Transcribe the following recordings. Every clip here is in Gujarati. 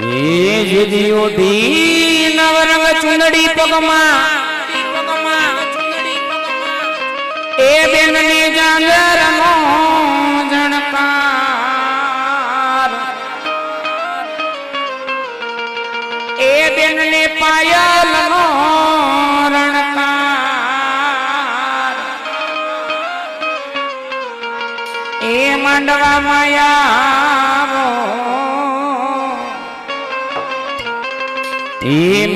જેદી ઓઢી નવરંગ ચુંદડી પગમાં. એ બેનની જાંગરનો જણકાર. એ બેનને પાયલનો રણકાર. એ માંડવા માયાવો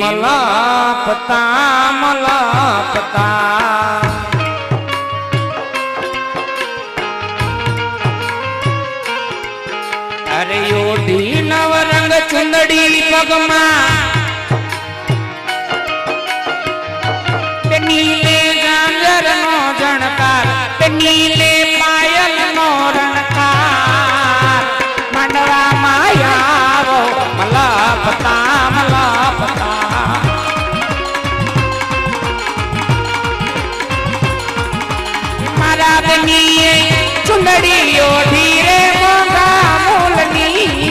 મલાપતા મલાપતા. અરે ઓઢી નવરંગ ચુંદડી પગમાં મારા ચુંદડીઓ ધીરે મોંઘા મૂલની.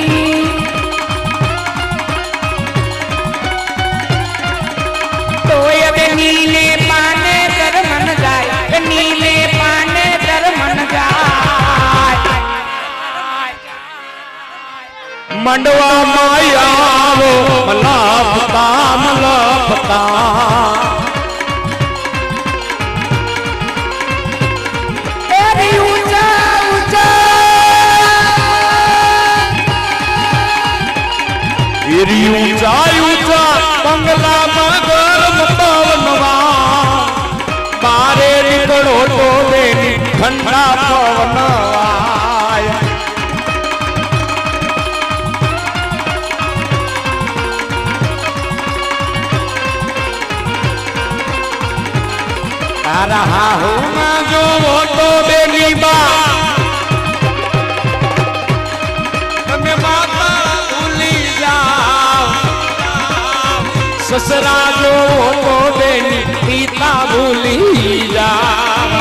તોય બે નીલે પાને દર મન જાય નીલે પાને દર મન જાય. મંડવા માયા મલાપતા મલાપતા તો બેની ઠંડા પવનવાય તારા હા હું જો તો બેની બા સસરા જોવો તો બેની પિતા ભૂલી જાઓ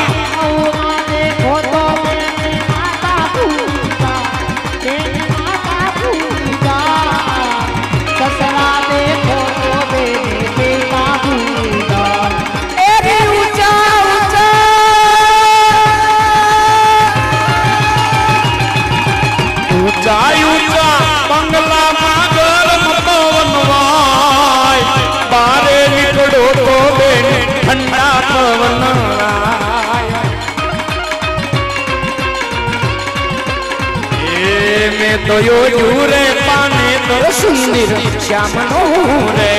એ મેં તો યોજ્યું રે પાને તો સુંદર શ્યામનો રે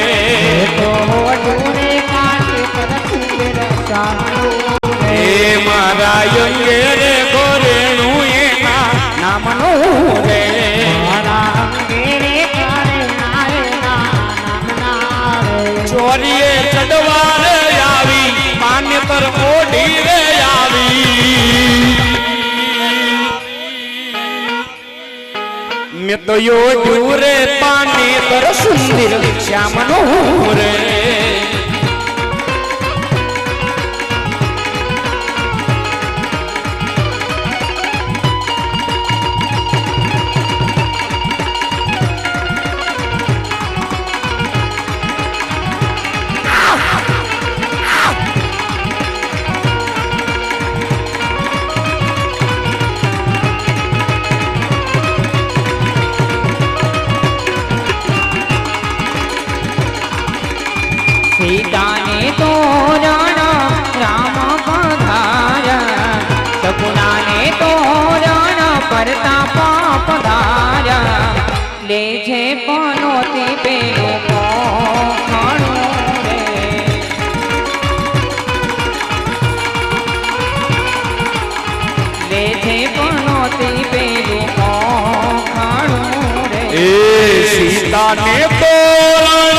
મારા યંગે રે ગોરેણું એના નામનો રે. ચોરીએ ચડવા રે આવી માન્યતર પર રે મેં તો યો રે પાણી પર સુંદર શ્યામનો રે લે છે પનોતી પેલું કોખણું રે. લે છે પનોતી પેલું કોખણું રે. એ સીતાને તોરણ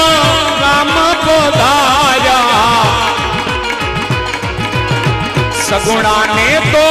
રામ પધાર્યા. સગુણાને તોરણ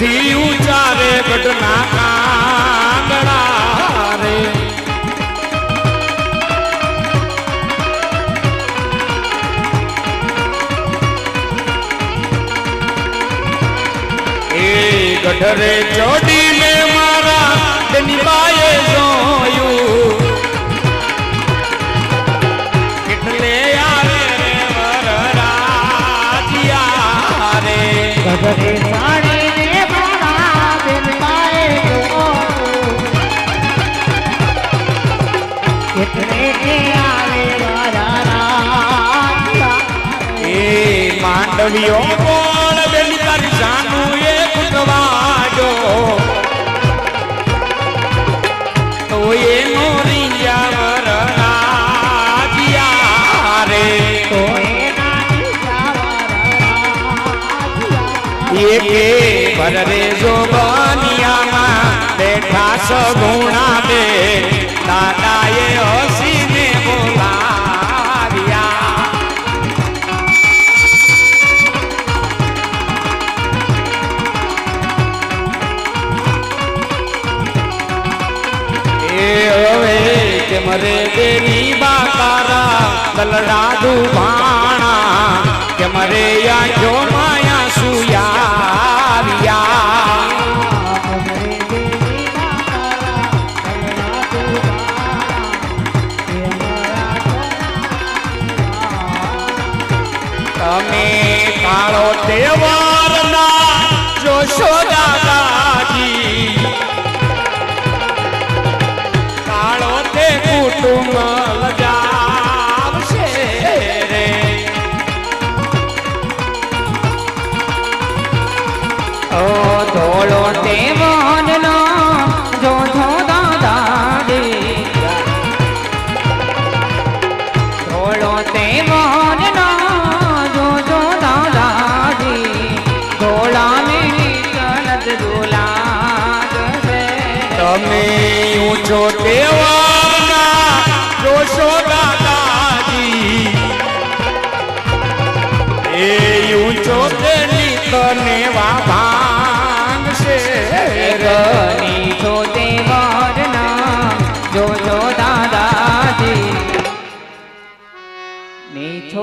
ગઢથી ઊંચા ગઢના કાંગડા રે. એ ગઢરે ચોડીને મારા ડનીબાએ જોયું. એટલે આવે માંડવીઓ કોણ બેન તારી તો એનો રિયા વરરાજિયા રે. તો એકે ભરરે જો બનિયામાં બેઠા સગુણા કેમ રે દેની બાકારા કલડા દુભાણા કેમ રે જો માયા સુયાવ્યા દેવી તમે કાળો તહેવારના ધોળો તે મોહનનો જો જો દાદાજી ધોળો તે મોહનનો જો જો ધોળા તમે ઊંચો તહેવારના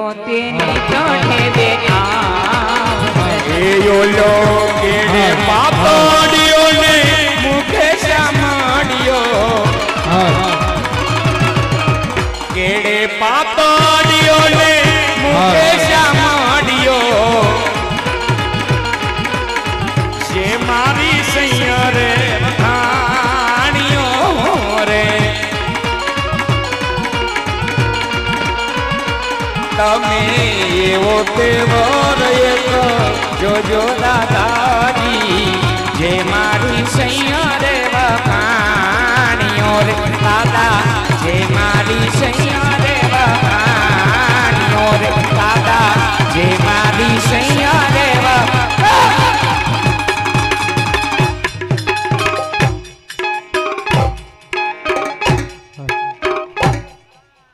નીચો તે નીચો ઠેબે આવશે એવો એક જોજો દાદાજી જે મારી રે દાદા જે મારી સૈયરે